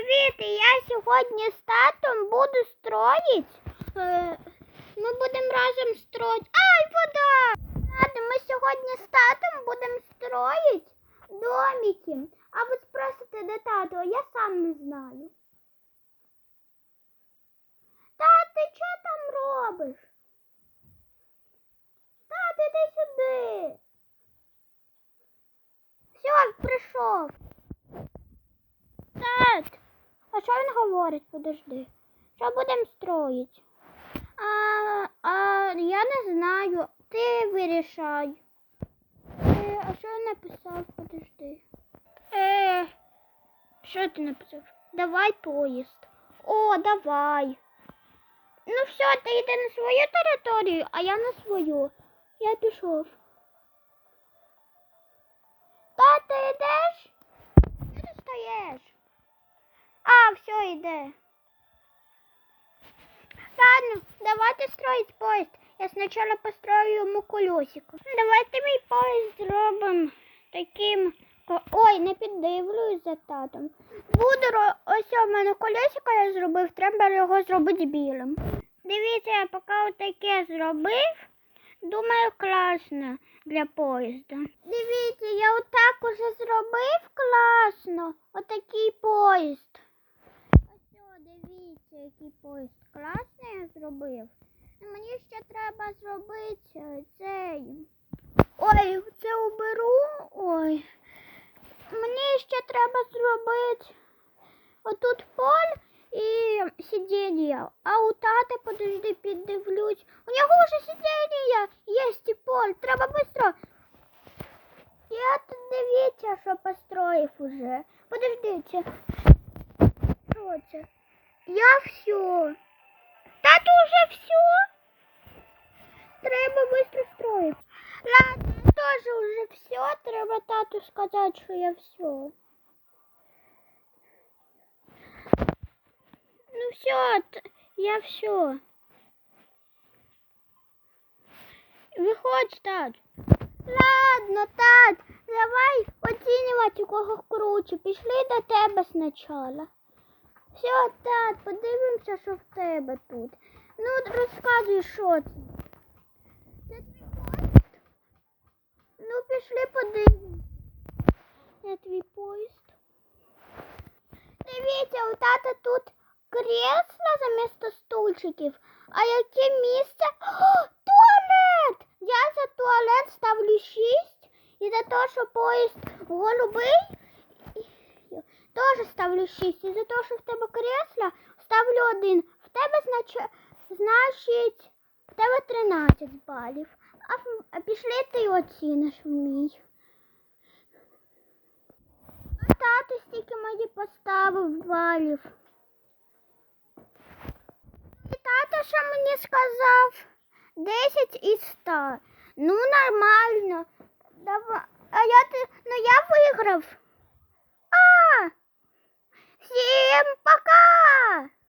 Привіт, я сьогодні з татом буду строїть. Е, Ми будемо разом строїть. Ай, вода! Ладно, ми сьогодні з татом будемо строїть домики. А ви спросите, де тато? Я сам не знаю. Тат, ти що там робиш? Тат, іди сюди. Все, прийшов. А що він говорить? Подожди. Що будемо строїть? А, а я не знаю. Ти вирішай. Е, а що він написав? Подожди. Е, що ти написав? Давай поїзд. О, давай. Ну все, ти йди на свою територію, а я на свою. Я пішов. Та ти йдеш? Де ти стоїш? Йде. Ладно, давайте строить поезд. Я сначала построю ему колесико. Давайте мій поїзд зробимо таким. Ой, не піддивлюсь за татом. Буду ось у мене колесико я зробив, треба його зробити білим. Дивіться, я поки отаке зробив. Думаю, класно для поїзда. Дивіться, я отак уже зробив класно. Отакий поїзд. Ось, о, дивіться, поїзд класний я зробив. Мені ще треба зробити е, цей. Ой, це уберу. Ой. Мені ще треба зробити отут поль і сидіння. А у тата, подожди, піддивлюсь. У нього вже сидіння є і поль. Треба швидко. Я тут дивіться, що построїв уже. Подождите. Що це? Я все. Тату уже все. Треба быстро строить. Ладно, я тоже уже все. Треба тату сказати, що я все. Ну все, я все. Виходь, тат. Ладно, тат, давай оцінювати, у кого круче. Пішли до тебе спочатку. Все, тат, подивимося, що в тебе тут. Ну, розказуй, що це. Це твій поїзд? Ну, пішли подивимось. Це твій поїзд. Дивіться, у тата тут кресло замісто стульчиків. А яке місце? О, туалет! Я за туалет ставлю 6. І за те, що поїзд голубий, ставлю 6. І за те, що в тебе кресла, ставлю один. В тебе знач... значить в тебе 13 балів. А пішли ти оціниш мій. Тато стільки мої поставив балів. І тато що мені сказав 10 і ста. Ну нормально. Давай. А я ти ну я виграв.